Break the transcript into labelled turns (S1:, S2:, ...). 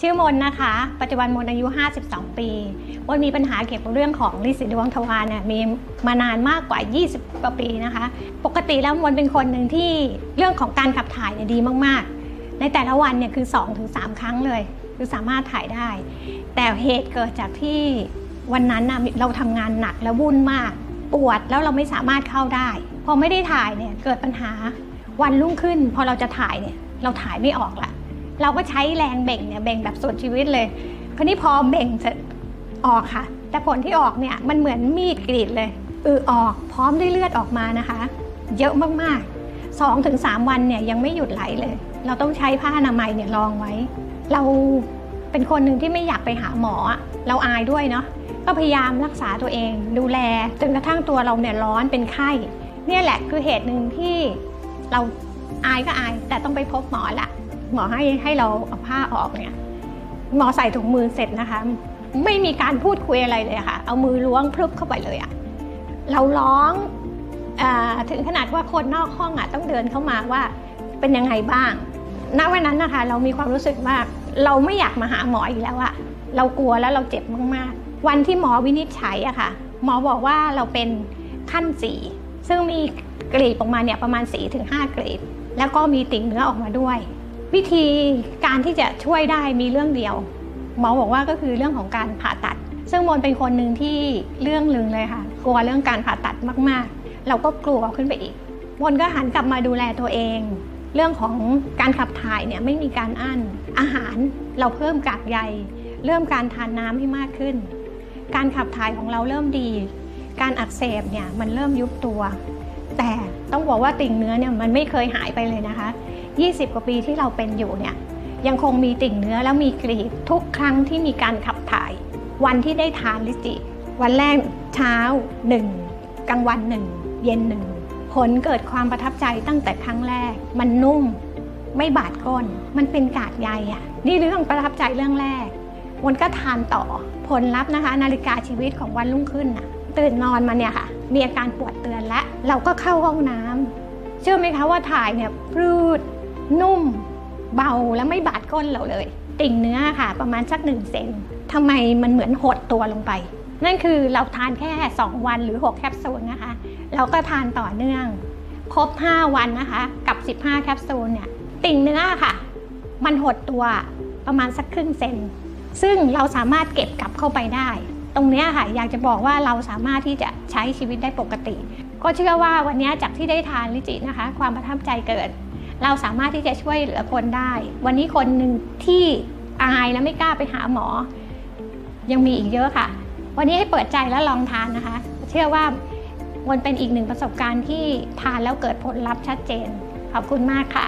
S1: ชื่อมนนะคะ ปัจจุบันมนอายุ 52 ปีมนมีปัญหาเกี่ยวกับเรื่องของลิสิดวงทวารเนี่ยมีมานานมากกว่า 20 กว่าปีนะคะ ปกติแล้วมนเป็นคนหนึ่งที่เรื่องของการขับถ่ายเนี่ยดีมากๆ ในแต่ละวันเนี่ยคือ 2-3 ครั้งเลย คือสามารถถ่ายได้ แต่เหตุเกิดจากที่วันนั้นนะเราทำงานหนักและวุ่นมาก ปวดแล้วเราไม่สามารถเข้าได้ พอไม่ได้ถ่ายเนี่ยเกิดปัญหาวันรุ่งขึ้น พอเราจะถ่ายเนี่ยเราถ่ายไม่ออกละ เราก็ใช้แรงเบ่งเนี่ยเบ่งแบบสุดชีวิตเลย คราวนี้พอเบ่งเสร็จออกค่ะ แต่ผลที่ออกเนี่ยมันเหมือนมีดกรีดเลยอือออกพร้อมด้วยเลือดออกมานะคะ เยอะมากๆ2-3ถึงวันเนี่ยยังไม่หยุดไหลเลย เราต้องใช้ผ้าอนามัยเนี่ยรองไว้ เราเป็นคนหนึ่งที่ไม่อยากไปหาหมอ เราอายด้วยเนาะก็พยายามรักษาตัวเอง ดูแลจนกระทั่งตัวเราเนี่ยร้อนเป็นไข้ เนี่ยแหละคือเหตุหนึ่งที่เราอายก็อายแต่ต้องไปพบหมอละ หมอให้ให้เราเอาผ้าออกเนี่ยหมอใส่ถุงมือเสร็จนะคะ ไม่มีการพูดคุยอะไรเลยค่ะ เอามือล้วงพรึบเข้าไปเลยอะเราร้องอถึงขนาดว่าคนนอกห้องอะต้องเดินเข้ามาว่าเป็นยังไงบ้าง ณ วันนั้นนะคะ เรามีความรู้สึกว่าเราไม่อยากมาหาหมออีกแล้วอะเรากลัวแล้วเราเจ็บมากๆ วันที่หมอวินิจฉัยอะค่ะ หมอบอกว่าเราเป็นขั้นสี่ซึ่งมีกรีดออกมาเนี่ยประมาณ4-5ถึงกรีด แล้วก็มีติ่งเนื้อออกมาด้วย วิธีการที่จะช่วยได้มีเรื่องเดียว หมอบอกว่าก็คือเรื่องของการผ่าตัด ซึ่งมนเป็นคนหนึ่งที่เรื่องลึงเลยค่ะ กลัวเรื่องการผ่าตัดมากๆ เราก็กลัวขึ้นไปอีกมนก็หันกลับมาดูแลตัวเอง เรื่องของการขับถ่ายเนี่ยไม่มีการอั้นอาหารเราเพิ่มกากใย เริ่มการทานน้ำให้มากขึ้น การขับถ่ายของเราเริ่มดี การอักเสบเนี่ยมันเริ่มยุบตัว แต่ต้องบอกว่าติ่งเนื้อเนี่ยมันไม่เคยหายไปเลยนะคะ 20 กว่าปีที่เราเป็นอยู่เนี่ยยังคงมีติ่งเนื้อแล้วมีกรีดทุกครั้งที่มีการขับถ่าย วันที่ได้ทานลิจิ วันแรกเช้า 1 กลางวัน 1 เย็น1ผลเกิดความประทับใจตั้งแต่ครั้งแรก มันนุ่ม ไม่บาดก้น มันเป็นกากใยอะ นี่เรื่องประทับใจเรื่องแรกวันก็ทานต่อผลลัพธ์นะคะ นาฬิกาชีวิตของวันรุ่งขึ้นน่ะ ตื่นนอนมาเนี่ยค่ะ มีอาการปวดเตือนและเราก็เข้าห้องน้ำเชื่อไหมคะว่าถ่ายเนี่ยพรูด นุ่มเบาและไม่บาดก้นเราเลย ติ่งเนื้อค่ะ ประมาณสักหนึ่งเซนทำไมมันเหมือนหดตัวลงไป นั่นคือเราทานแค่ 2 วันหรือ 6 แคปซูลนะคะ เราก็ทานต่อเนื่อง ครบ 5 วันนะคะ กับ 15 แคปซูลเนี่ย ติ่งเนื้อค่ะ มันหดตัวประมาณสักครึ่งเซน ซึ่งเราสามารถเก็บกลับเข้าไปได้ ตรงนี้ค่ะ อยากจะบอกว่าเราสามารถที่จะใช้ชีวิตได้ปกติ ก็เชื่อว่าวันนี้จากที่ได้ทานลิจินะคะ ความประทับใจเกิด เราสามารถที่จะช่วยเหลือคนได้ วันนี้คนหนึ่งที่อายและไม่กล้าไปหาหมอ ยังมีอีกเยอะค่ะ วันนี้ให้เปิดใจและลองทานนะคะ เชื่อว่ามันเป็นอีกหนึ่งประสบการณ์ที่ทานแล้วเกิดผลลัพธ์ชัดเจน ขอบคุณมากค่ะ